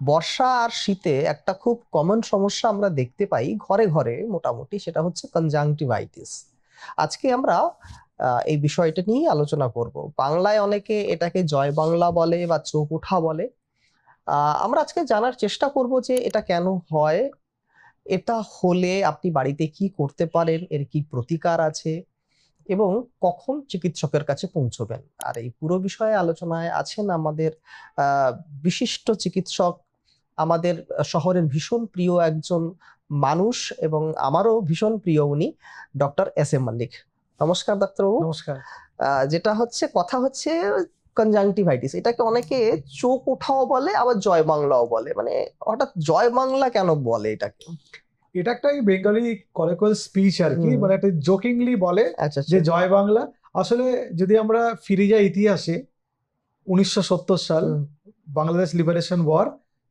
বর্ষা আর শীতে একটা খুব কমন সমস্যা আমরা দেখতে পাই ঘরে ঘরে মোটামুটি, সেটা হচ্ছে কনজাংটিভাইটিস আজকে আমরা এই বিষয়টা নিয়ে আলোচনা করব। বাংলায় অনেকে এটাকে জয় বাংলা বলে বা চোখ ওঠা বলে। আমরা আজকে জানার চেষ্টা করব যে এটা কেন হয়, এটা হলে আপনি বাড়িতে কি করতে পারেন, এর কি প্রতিকার আছে এবং কখন চিকিৎসকের কাছে পৌঁছবেন। আর এই পুরো বিষয়ে আলোচনায় আছেন আমাদের বিশিষ্ট চিকিৎসক আমাদের শহরের ভীষণ প্রিয় একজন মানুষ এবং আমারও ভীষণ প্রিয় উনি ডক্টর এস এম মল্লিক। নমস্কার ডাক্তারবাবু। নমস্কার। যেটা হচ্ছে কথা হচ্ছে কনজাংটিভাইটিস এটাকে অনেকে চোখ ওঠাও বলে আবার জয় বাংলাও বলে। মানে হঠাৎ জয় বাংলা কেন বলে এটাকে? এটা একটা বেঙ্গলি কলেকল স্পিচ আর কি মানে একটা জোকিংলি বলে আচ্ছা যে আচ্ছা। জয় বাংলা। আসলে যদি আমরা ফিরে যাই ইতিহাসে উনিশশো সত্তর সাল বাংলাদেশ লিবারেশন ওয়ার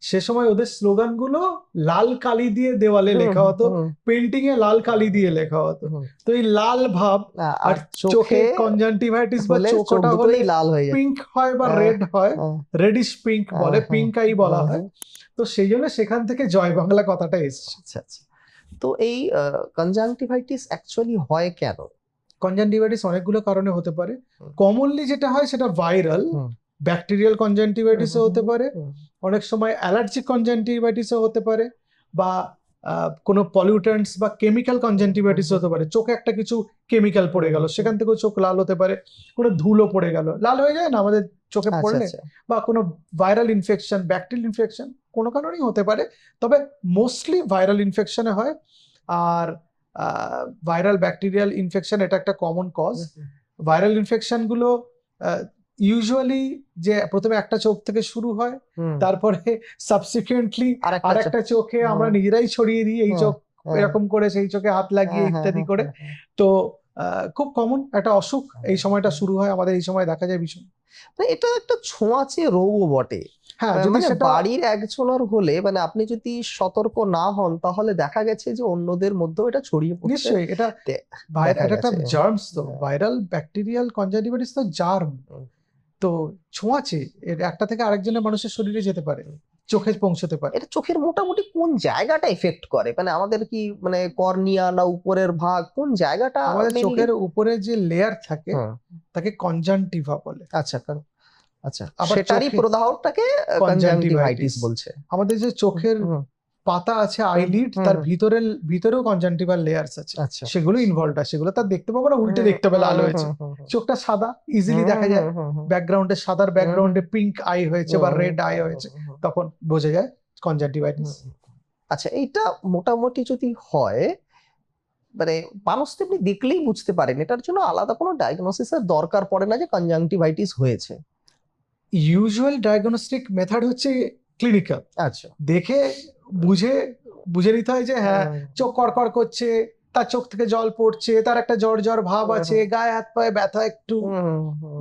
সে সময় ওদের স্লোগানগুলো লাল কালি দিয়ে দেওয়ালে লেখা হতো পেন্টিং এ লাল কালি দিয়ে লেখা হতো। তো এই লাল ভাব আর চোখে কনজাংটিভাইটিস বা চোখটা হলে লাল হয়ে পিঙ্ক হয় বা হ্যাঁ, রেড হয় হ্যাঁ, রেডিশ পিঙ্ক বলে হ্যাঁ, পিঙ্ক আই বলা হ্যাঁ, হয়। তো সেই জন্য সেখান থেকে জয় বাংলা কথাটা এসছে। আচ্ছা আচ্ছা। তো এই কনজাংটিভাইটিস অ্যাকচুয়ালি হয় কেন? কনজাংটিভাইটিস অনেকগুলো কারণে হতে পারে। কমনলি যেটা হয় সেটা ভাইরাল। ব্যাকটেরিয়াল কনজাংটিভাইটিসও হুম, হতে পারে অনেক সময় অ্যালার্জিক কনজাংটিভাইটিসও হতে পারে বা কোনো পলিউটেন্টস বা কেমিক্যাল কনজাংটিভাইটিস হতে পারে। চোখে একটা কিছু কেমিক্যাল পড়ে গেল সেখান থেকেও চোখ লাল হতে পারে কোনো ধুলো পড়ে গেল। লাল হয়ে যায় না আমাদের চোখে আচ্ছা পড়লে? আচ্ছা। বা কোনো ভাইরাল ইনফেকশন ব্যাকটেরিয়াল ইনফেকশন কোনো কারণেই হতে পারে। তবে মোস্টলি ভাইরাল ইনফেকশনে হয় আর ভাইরাল ব্যাকটেরিয়াল ইনফেকশন এটা একটা কমন কজ ভাইরাল ইনফেকশনগুলো ইউজুয়ালি যে প্রথমে একটা চোখ থেকে শুরু হয় তারপরে সাবসিকুয়েন্টলি আরেকটা আর একটা চোখে। আমরা নিজেরাই ছড়িয়ে দিই এই চোখ হ্যাঁ, এরকম করে সেই চোখে হাত লাগিয়ে হ্যাঁ, হ্যাঁ, ইত্যাদি করে। তো খুব কমন একটা অসুখ এই সময়টা শুরু হয় আমাদের এই সময় দেখা যায় ভীষণ। মানে এটা একটা ছোঁয়াচে রোগও বটে। হ্যাঁ যদি মানে বাড়ির একজনের হলে মানে আপনি যদি সতর্ক না হন তাহলে দেখা গেছে যে অন্যদের মধ্যেও এটা ছড়িয়ে পড়ছে। নিশ্চয়ই এটা এটা একটা জার্মস তো। ভাইরাল ব্যাকটেরিয়াল কনজাংটিভাইটিস তো জার্ম। তো ছোঁয়াচে এর একটা থেকে আরেকজনের মানুষের শরীরে যেতে পারে চোখে পৌঁছতে পারে। এটা চোখের মোটামুটি কোন জায়গাটা এফেক্ট করে? মানে আমাদের কি মানে কর্নিয়া না উপরের ভাগ কোন জায়গাটা আমাদের চোখের উপরে যে লেয়ার থাকে তাকে কনজাংটিভা বলে। আচ্ছা কারণ- আচ্ছা। সেটারই প্রদাহটাকে কনজাংটিভাইটিস বলছে। আমাদের যে চোখের পাতা আছে আইলিড তার। ভিতরে ভিতরেও কনজাংটিভাল লেয়ার্স আছে। আচ্ছা। সেগুলো ইনভলভ আছে সেগুলো তার দেখতে পাবো না উল্টে দেখতে হবে আলো হয়েছে। চোখটা সাদা ইজিলি দেখা যায়। ব্যাকগ্রাউন্ডে সাদার ব্যাকগ্রাউন্ডে পিঙ্ক আই হয়েছে বা রেড আই হয়েছে তখন বোঝা যায় কনজাংটিভাইটিস আচ্ছা এইটা মোটামুটি যদি হয় মানে মানুষ তো এমনি দেখলেই বুঝতে পারেন এটার জন্য আলাদা কোনো ডায়াগনোসিসের দরকার পড়ে না যে কনজাংটিভাইটিস হয়েছে। ইউজুয়াল ডায়াগনস্টিক মেথড হচ্ছে ক্লিনিক্যাল আচ্ছা। দেখে বুঝে বুঝে নিতে হয় যে হ্যাঁ চোখ কড়কড় করছে তার চোখ থেকে জল পড়ছে তার একটা জ্বর জ্বর ভাব আছে গায়ে হাত পায়ে ব্যথা একটু।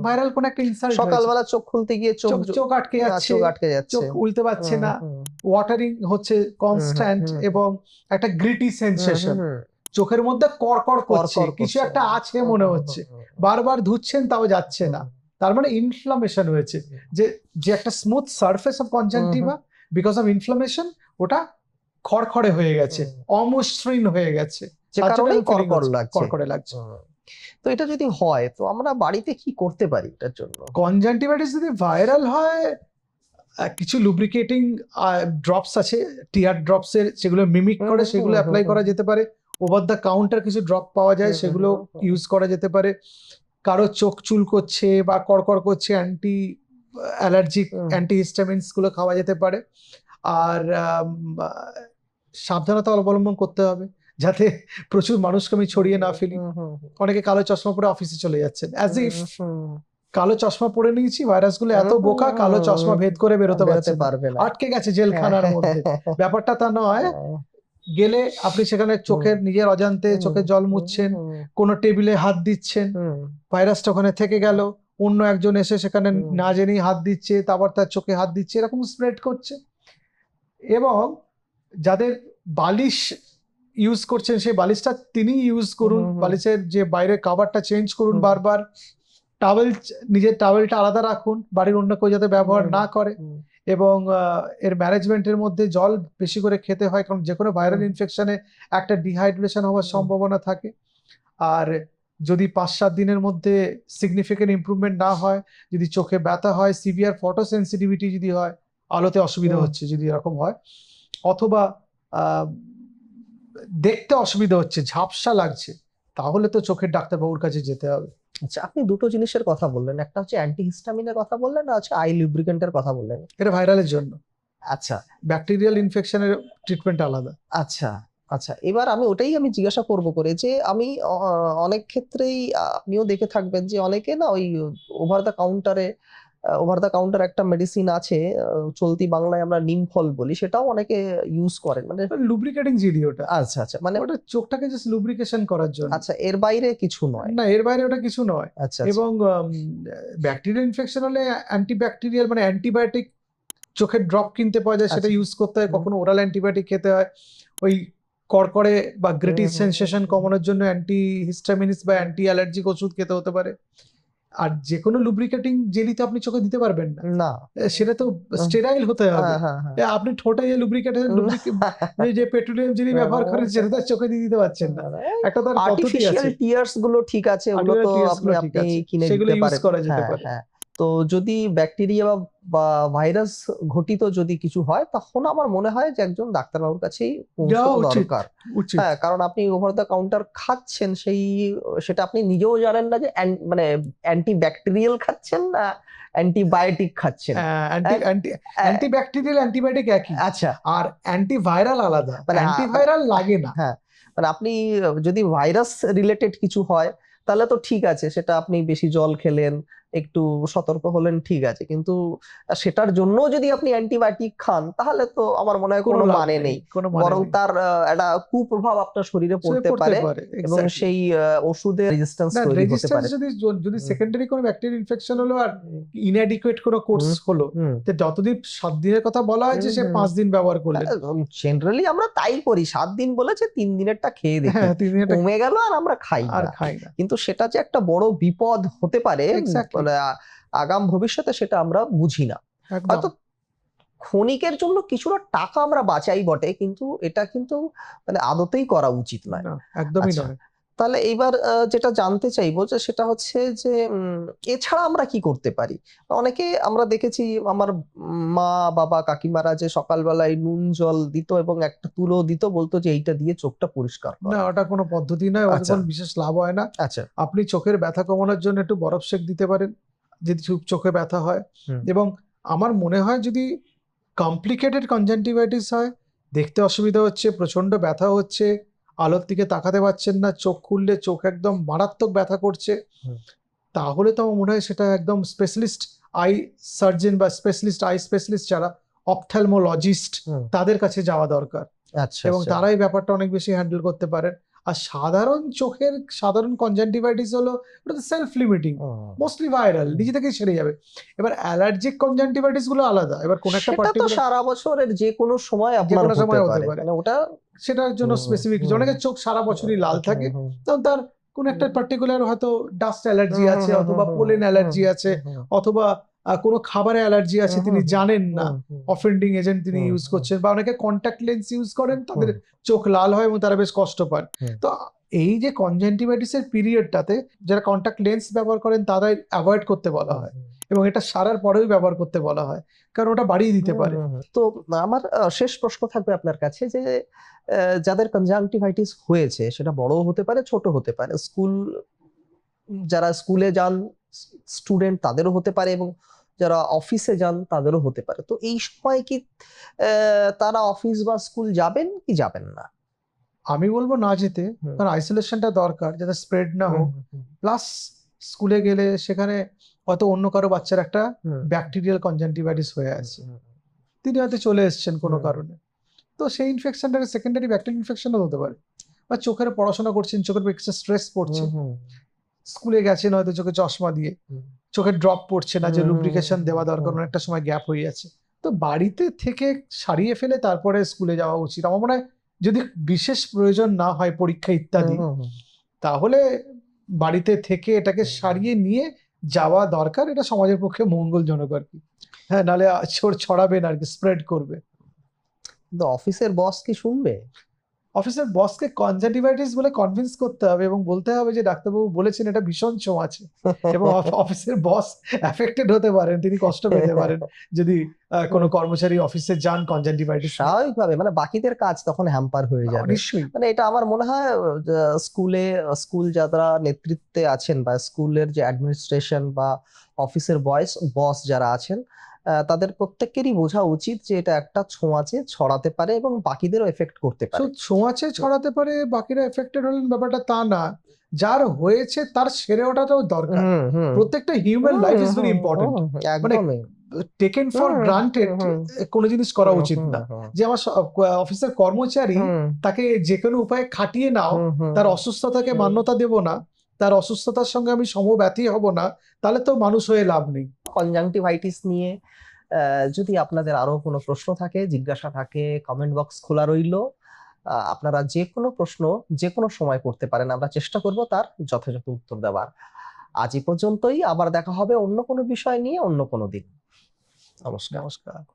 ভাইরাল কোন একটা ইনসাল্ট সকালবেলা চোখ খুলতে গিয়ে চোখ চোখ আটকে যাচ্ছে চোখ আটকে যাচ্ছে। চোখ উল্টে পাচ্ছে হুম, না। ওয়াটারিং হচ্ছে কনস্ট্যান্ট এবং একটা গ্রিটি সেন্সেশন চোখের মধ্যে কড়কড় করছে কিছু একটা আছে মনে হচ্ছে। বারবার ধুচ্ছেন তাও যাচ্ছে না। তার মানে ইনফ্লামেশন হয়েছে। যে যে একটা smooth surface of conjunctiva because of inflammation ওটা খড়খড়ে হয়ে গেছে অমসৃণ হয়ে গেছে। কড়কড় লাগছে। কড়কড়ে লাগছে। তো এটা যদি হয় তো আমরা বাড়িতে কি করতে পারি এটার জন্য? কনজাংটিভাইটিস যদি ভাইরাল হয় কিছু লুব্রিকেটিং ড্রপস আছে টিয়ার ড্রপস এর সেগুলো মিমিক করে সেগুলো অ্যাপ্লাই করা যেতে পারে। ওভার দ্য কাউন্টার কিছু ড্রপ পাওয়া যায় সেগুলো। ইউজ করা যেতে পারে। কারও চোখ চুল করছে বা কড়কড় করছে অ্যান্টি অ্যালার্জিক অ্যান্টি হিস্টামিনসগুলো খাওয়া যেতে পারে। আর সাবধানতা অবলম্বন করতে হবে যাতে প্রচুর মানুষকে আমি ছড়িয়ে না ফেলি। অনেকে কালো চশমা পরে অফিসে চলে যাচ্ছেন। অ্যাজ ইফ কালো চশমা পরে নিয়েছি ভাইরাসগুলো এত বোকা কালো চশমা ভেদ করে বেরোতে পারবে আটকে গেছে জেলখানার মধ্যে। ব্যাপারটা তা নয়। হ্যাঁ, গেলে আপনি সেখানে চোখের নিজের অজান্তে চোখে জল মুছছেন কোনো টেবিলে হাত দিচ্ছেন ভাইরাসটা ওখানে থেকে গেল অন্য একজন এসে সেখানে না জেনেই হাত দিচ্ছে তারপর তার চোখে হাত দিচ্ছে এরকম স্প্রেড করছে। এবং যাদের বালিশ ইউজ করছেন সেই বালিশটা তিনি ইউজ করুন। বালিশের যে বাইরে কাভারটা চেঞ্জ করুন বারবার। টাওয়েল নিজের টাওয়েলটা আলাদা রাখুন বাড়ির অন্য কেউ যাতে ব্যবহার না করে। এবং এর ম্যানেজমেন্টের মধ্যে জল বেশি করে খেতে হয় কারণ যে কোনো ভাইরাল। ইনফেকশনে একটা ডিহাইড্রেশন হওয়ার সম্ভাবনা থাকে। আর যদি পাঁচ সাত দিনের মধ্যে সিগনিফিকেন্ট ইমপ্রুভমেন্ট না হয় যদি চোখে ব্যথা হয় সিভিয়ার ফটো সেন্সিটিভিটি যদি হয় আলোতে অসুবিধা হচ্ছে যদি এরকম হয়। অথবা দেখতে অসুবিধা হচ্ছে ঝাপসা লাগছে তাহলে তো চোখের ডাক্তারবাবুর কাছে যেতে হবে। আচ্ছা আপনি দুটো জিনিসের কথা বললেন একটা হচ্ছে অ্যান্টিহিস্টামিনের কথা বললেন আর হচ্ছে আই লুব্রিকেন্টের কথা বললেন। এটা ভাইরালের জন্য। আচ্ছা। ব্যাকটেরিয়াল ইনফেকশনের ট্রিটমেন্ট আলাদা। আচ্ছা আচ্ছা এবার আমি ওটাই আমি জিজ্ঞাসা করব করে যে আমি অনেক ক্ষেত্রেই আপনিও দেখে থাকবেন যে অনেকে না ওই ওভার দ্য কাউন্টারে ওভার দ্য কাউন্টার একটা মেডিসিন আছে চলতি বাংলায় আমরা নিম ফল বলি সেটাও অনেকে ইউজ করেন। মানে লুব্রিকেটিং জিডি ওটা। আচ্ছা আচ্ছা মানে ওটা চোখটাকে জাস্ট লুব্রিকেশন করার জন্য। আচ্ছা এর বাইরে কিছু নয়। না এর বাইরে ওটা কিছু নয়। আচ্ছা আচ্ছা। এবং ব্যাকটেরিয়াল ইনফেকশন হলে অ্যান্টিব্যাকটেরিয়াল মানে অ্যান্টিবায়োটিক চোখের ড্রপ কিনতে পাওয়া যায় সেটা আচ্ছা। ইউজ করতে হয়। কখনো ওরাল অ্যান্টিবায়োটিক খেতে হয়। ওই কড়কড়ে বা গ্রেটিস সেন্সেশন কমানোর জন্য অ্যান্টি হিস্টামিনিস বা অ্যান্টি অ্যালার্জিক ওষুধ খেতে হতে পারে। আর যে কোনো লুব্রিকেটিং জেলি তো আপনি চোখে দিতে পারবেন। না। সেটা তো স্টেরাইল হতে হবে। হ্যাঁ হ্যাঁ। হ্যাঁ আপনি ঠোঁটা যে লুব্রিকেটের যে পেট্রোলিয়াম জেলি ব্যবহার করেন সেটা তো চোখে দিয়ে দিতে পারছেন না। একটা তার পদ্ধতি আর্টিফিশিয়াল আছে। টিয়ার্সগুলো ঠিক আছে ওগুলো তো আপনি আপনি কিনে দিতে পারেন সেগুলো পারেন। করা যেতে হ্যাঁ, পারে। তো যদি ব্যাকটেরিয়া বা- ভাইরাস ঘটিত যদি কিছু হয় তখন আমার মনে হয় যে একজন ডাক্তারবাবুর কাছেই দরকার। হ্যাঁ কারণ আপনি ওভার দ্য কাউন্টার খাচ্ছেন সেই সেটা আপনি নিজেও জানেন না যে মানে অ্যান্টি ব্যাকটেরিয়াল খাচ্ছেন না অ্যান্টিবায়োটিক খাচ্ছেন। অ্যান্টি অ্যান্টি অ্যান্টিব্যাকটেরিয়াল অ্যান্টিবায়োটিক একই। আচ্ছা। আর অ্যান্টিভাইরাল আলাদা। মানে অ্যান্টিভাইরাল লাগে না। হ্যাঁ মানে আপনি যদি ভাইরাস রিলেটেড কিছু হয় তাহলে তো ঠিক আছে সেটা আপনি বেশি জল খেলেন একটু সতর্ক হলেন ঠিক আছে। কিন্তু সেটার জন্য যদি আপনি অ্যান্টিবায়োটিক খান তাহলে তো আমার মনে হয় কোনো মানে নেই মানে বরং। তার একটা কুপ্রভাব আপনার শরীরে পড়তে পারে এবং. সেই ওষুধের রেজিস্ট্যান্স তৈরি হতে পারে। যদি যদি সেকেন্ডারি কোনো ব্যাকটেরিয়াল ইনফেকশন হলো আর ইনঅ্যাডিকুয়েট কোনো কোর্স হলো তো যতদিন সাত দিনের কথা বলা হয়েছে সে। পাঁচ দিন ব্যবহার করলেন জেনারেলি আমরা তাই করি। সাত দিন বলেছে তিন দিনেরটা খেয়ে দেখি। হ্যাঁ কমে গেল আর আমরা খাই আর না। খাই না। কিন্তু সেটা যে একটা বড় বিপদ হতে পারে. মানে আগাম ভবিষ্যতে সেটা আমরা বুঝি না। হয়তো ক্ষণিকের জন্য কিছুটা টাকা আমরা বাঁচাই বটে কিন্তু এটা কিন্তু মানে আদতেই করা উচিত নয়। একদমই আচ্ছা। নয়। তাহলে এইবার যেটা জানতে চাইব যে সেটা হচ্ছে যে এছাড়া আমরা কি করতে পারি? অনেকে আমরা দেখেছি আমার মা বাবা কাকিমারা যে সকালবেলায় নুন জল দিত এবং একটা তুলো দিত বলতো যে এইটা দিয়ে চোখটা পরিষ্কার কর। না ওটা কোনো পদ্ধতি নয় ওটা আচ্ছা। বিশেষ লাভ হয় না। আচ্ছা। আপনি চোখের ব্যথা কমানোর জন্য একটু বরফ শেক দিতে পারেন যদি চোখ- চোখে ব্যথা হয়। এবং আমার মনে হয় যদি কমপ্লিকেটেড কনজেন্টিভাইটিস হয় দেখতে অসুবিধা হচ্ছে প্রচণ্ড ব্যথা হচ্ছে আলোর দিকে তাকাতে পারছেন না চোখ খুললে চোখ একদম মারাত্মক ব্যথা করছে। তাহলে তো আমার মনে হয় সেটা একদম স্পেশালিস্ট আই সার্জন বা স্পেশালিস্ট আই স্পেশালিস্ট যারা অপথ্যালমোলজিস্ট তাদের কাছে যাওয়া দরকার। আচ্ছা এবং আচ্ছা। তারাই ব্যাপারটা অনেক বেশি হ্যান্ডেল করতে পারেন। আর সাধারণ চোখের সাধারণ কনজাংটিভাইটিস হলো ওটা তো সেলফ লিমিটিং মোস্টলি ভাইরাল নিজে থেকেই সেরে যাবে। এবার অ্যালার্জিক কনজাংটিভাইটিসগুলো আলাদা এবার কোন একটা পার্টিকুলার সারা বছরের যে কোনো সময় আপনার হতে সময় হতে পারে। মানে ওটা সেটার জন্য স্পেসিফিক। অনেকের চোখ সারা বছরই লাল থাকে। হুম, হুম। তখন তার কোন একটা পার্টিকুলার হয়তো ডাস্ট অ্যালার্জি আছে অথবা পোলেন অ্যালার্জি আছে অথবা কোনো খাবারে অ্যালার্জি আছে তিনি জানেন না। হুম, হুম, অফেন্ডিং এজেন্ট তিনি ইউজ করছেন বা অনেকে কন্ট্যাক্ট লেন্স ইউজ করেন তাদের চোখ লাল হয় এবং তারা বেশ কষ্ট পান। তো এই যে কনজেন্টিভাইটিস এর পিরিয়ডটাতে যারা কন্ট্যাক্ট লেন্স ব্যবহার করেন তারা অ্যাভয়েড করতে বলা হয় এবং এটা সারার পরেও ব্যবহার করতে বলা হয় কারণ ওটা বাড়িয়ে দিতে পারে। তো আমার শেষ প্রশ্ন থাকবে আপনার কাছে যে যাদের কনজাংটিভাইটিস হয়েছে সেটা বড় হতে পারে ছোট হতে পারে। স্কুল যারা স্কুলে যান স্টুডেন্ট তাদেরও হতে পারে এবং যারা অফিসে যান তাদেরও হতে পারে। তো এই সময় কি তারা অফিস বা স্কুল যাবেন কি যাবেন না? আমি বলব না যেতে। কারণ আইসোলেশনটা দরকার যাতে স্প্রেড না হোক। প্লাস স্কুলে গেলে সেখানে হয়তো অন্য কারও বাচ্চার একটা ব্যাকটেরিয়াল কনজেন্টিভাইটিস হয়ে আছে। তিনি হয়তো চলে এসছেন কোনো কারণে। তো সেই ইনফেকশনটা সেকেন্ডারি ব্যাকটেরিয়াল ইনফেকশনও হতে পারে। বা চোখের পড়াশোনা করছেন চোখের স্ট্রেস পড়ছে। স্কুলে গেছেন হয়তো চোখে চশমা দিয়ে। চোখে ড্রপ পড়ছে না যে লুব্রিকেশন দেওয়া দরকার অনেকটা সময় গ্যাপ হয়ে যাচ্ছে। তো বাড়িতে থেকে সারিয়ে ফেলে তারপরে স্কুলে যাওয়া উচিত। আমার মনে হয় যদি বিশেষ প্রয়োজন না হয় পরীক্ষা ইত্যাদি তাহলে বাড়িতে থেকে এটাকে সারিয়ে নিয়ে যাওয়া দরকার। এটা সমাজের পক্ষে মঙ্গলজনক আর কি। হ্যাঁ নাহলে চোর না আর কি স্প্রেড করবে। কিন্তু অফিসের বস কি শুনবে? অফিসের বসকে কনজাংটিভাইটিস বলে কনভিন্স করতে হবে এবং বলতে হবে যে ডাক্তারবাবু বলেছেন এটা ভীষণ ছোঁয়াচে এবং অফ- অফিসের বস অ্যাফেক্টেড হতে পারেন তিনি কষ্ট পেতে পারেন যদি কোনো কর্মচারী অফিসে যান কনজাংটিভাইটিস স্বাভাবিকভাবে মানে বাকিদের কাজ তখন হ্যাম্পার হয়ে যাবে। নিশ্চয়ই মানে এটা আমার মনে হয় স্কুলে স্কুল যারা নেতৃত্বে আছেন বা স্কুলের যে অ্যাডমিনিস্ট্রেশন বা অফিসের বয়স বস যারা আছেন তাদের প্রত্যেকেরই বোঝা উচিত যে এটা একটা ছোঁয়াচে ছড়াতে পারে এবং বাকিদেরও এফেক্ট করতে পারে। ছোঁয়াচে ছড়াতে পারে বাকিরা এফেক্টেড হলেন ব্যাপারটা তা না। যার হয়েছে তার সেরে ওঠাটাও দরকার। প্রত্যেকটা human life is very important মানে একদমই। টেকেন ফর গ্রান্টেড কোনো জিনিস করা উচিত না। যে আমার অফিসের কর্মচারী তাকে যে কোনো উপায়ে খাটিয়ে নাও। তার অসুস্থতাকে মান্যতা দেব না। তার অসুস্থতার সঙ্গে আমি সমব্যথী হব না তাহলে তো মানুষ হয়ে লাভ নেই। কনজাংটিভাইটিস নিয়ে যদি আপনাদের আরও কোনো প্রশ্ন থাকে জিজ্ঞাসা থাকে কমেন্ট বক্স খোলা রইল। আপনারা যে কোনো প্রশ্ন যে কোনো সময় করতে পারেন আমরা চেষ্টা করব তার যথাযথ উত্তর দেওয়ার। আজ এই পর্যন্তই আবার দেখা হবে অন্য কোনো বিষয় নিয়ে অন্য কোনো দিন। নমস্কার। নমস্কার।